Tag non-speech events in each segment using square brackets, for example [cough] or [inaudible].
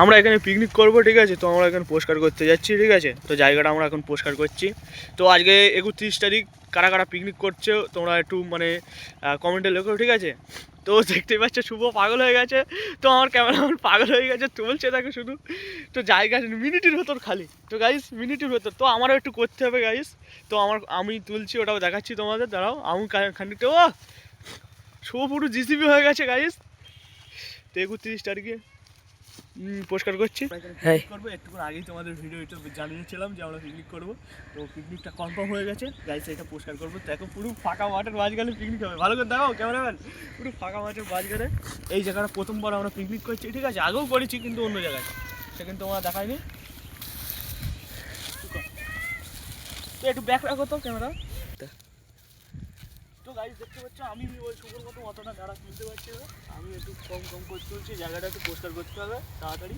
আমরা এখানে পিকনিক করব, ঠিক আছে? তো আমরা এখানে পোস্টার করতে যাচ্ছি, ঠিক আছে? তো জায়গাটা আমরা এখন পোস্টার করছি। তো আজকে একত্রিশ তারিখ, কারা কারা পিকনিক করছে, তোমরা একটু মানে কমেন্টে লেখো, ঠিক আছে? তো দেখতে পাচ্ছ, শুভ পাগল হয়ে গেছে। তো আমার ক্যামেরাম্যান পাগল হয়ে গেছে, তুলছে তাকে শুধু। তো জায়গা মিনিটের ভেতর খালি। তো গাইস মিনিটের ভেতর। তো আমারও একটু করতে হবে গাইস তো আমার, আমি তুলছি, ওটাও দেখাচ্ছি তোমাদের, দাঁড়াও, আমি খানিকটা ও শুভ পুরো জিসিবি হয়ে গেছে গাইস তো একত্রিশ তারিখে পোস্টার করছি। হ্যাঁ। করব একটুক্ষণ আগেই তোমাদের ভিডিও এটা জানিয়েছিলাম যে আমরা পিকনিক করব। তো পিকনিকটা কনফার্ম হয়ে গেছে। গাইস এটা পোস্টার করব। দেখো পুরো ফাঁকা মাঠের মাঝখানে পিকনিক হবে। ভালো করে দেখাও ক্যামেরাম্যান পুরো ফাঁকা মাঠের মাঝখানে। এই জায়গাটা প্রথমবার আমরা পিকনিক করছি। ঠিক আছে আগেও করেছি কিন্তু অন্য জায়গায়। সেখানে তোমরা দেখায়নি। একটু ব্যাক রাখো তো ক্যামেরা তো গাইস দেখতে পাচ্ছ আমি ওই শুভর মতো অতটা যারা তুলতে পারছি আমি একটু কম কম করে তুলছি জায়গাটা একটু পরিষ্কার করতে হবে তাড়াতাড়ি।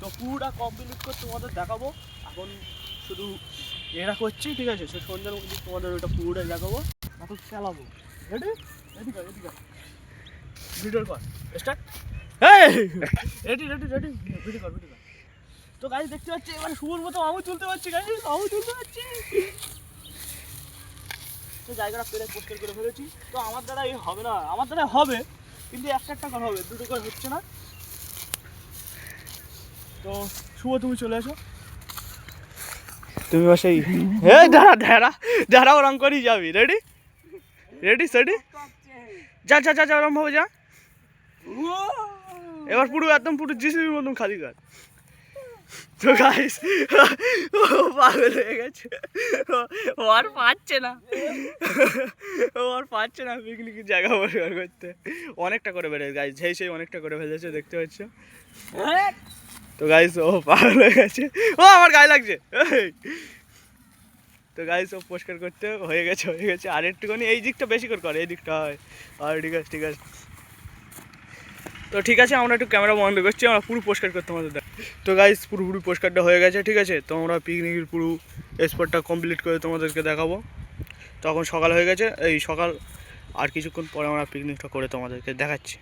তো পুরোটা কমপ্লিট করে তোমাদের দেখাবো। এখন শুধু এরা করছি ঠিক আছে? সে সন্ধ্যার মধ্যে তোমাদের ওটা পুরোটাই দেখাবো। এখন চালাবো। রেডি রেডি কর রেডি কর ভিডিও কর start ready ready ready video কর ভিডিও কর তো গাড়ি দেখতে পাচ্ছি এবারে শুভর মতো আমি তুলতে পারছি গাড়ি আমি তুলতে পারছি। তো জায়গাটা পেরে পরিষ্কার করে ফেলেছি। তো আমার দ্বারা এই হবে না আমার দ্বারা হবে কিন্তু একটা একটা করে হবে দুটো করে হচ্ছে না। তো শুভ তুমি চলে এসো। তুমি বাসাই হে [laughs] দাঁড়া দাঁড়া দাঁড়া ওরম করেই যাবি। রেডি রেডি সেডি যা যা যা যা ওরম ভাবে যা। এবার পুরো একদম পুরো জিসিবি মতন খালি কর। তো গাইস ও পাগল হয়ে গেছে। ও- আর পাচ্ছে না। ও আর পাচ্ছে না পিকনিকের জায়গা পরিষ্কার করতে। অনেকটা করে বেড়ে গাইস সেই সেই অনেকটা করে ফেলেছে দেখতে পাচ্ছ? তো গাইস ও পাগল হয়ে গেছে। ও আমার গায়ে লাগছে। তো গাইস ও পরিষ্কার করতে হয়ে গেছে হয়ে গেছে। আর একটুখানি এই দিকটা বেশি করে করে এই দিকটা হয়। আর ঠিক আছে ঠিক আছে। তো ঠিক আছে, আমরা একটু ক্যামেরা বন্ধ করছি, আমরা পুরো পোস্টকার্ড করতে আমাদের তো গাইস পুরোপুরি পোস্টকার্ডটা হয়ে গেছে, ঠিক আছে? তো আমরা পিকনিকের পুরো স্পটটা কমপ্লিট করে তোমাদেরকে দেখাবো। তখন সকাল হয়ে গেছে, এই সকাল আর কিছুক্ষণ পরে আমরা পিকনিকটা করে তোমাদেরকে দেখাচ্ছি।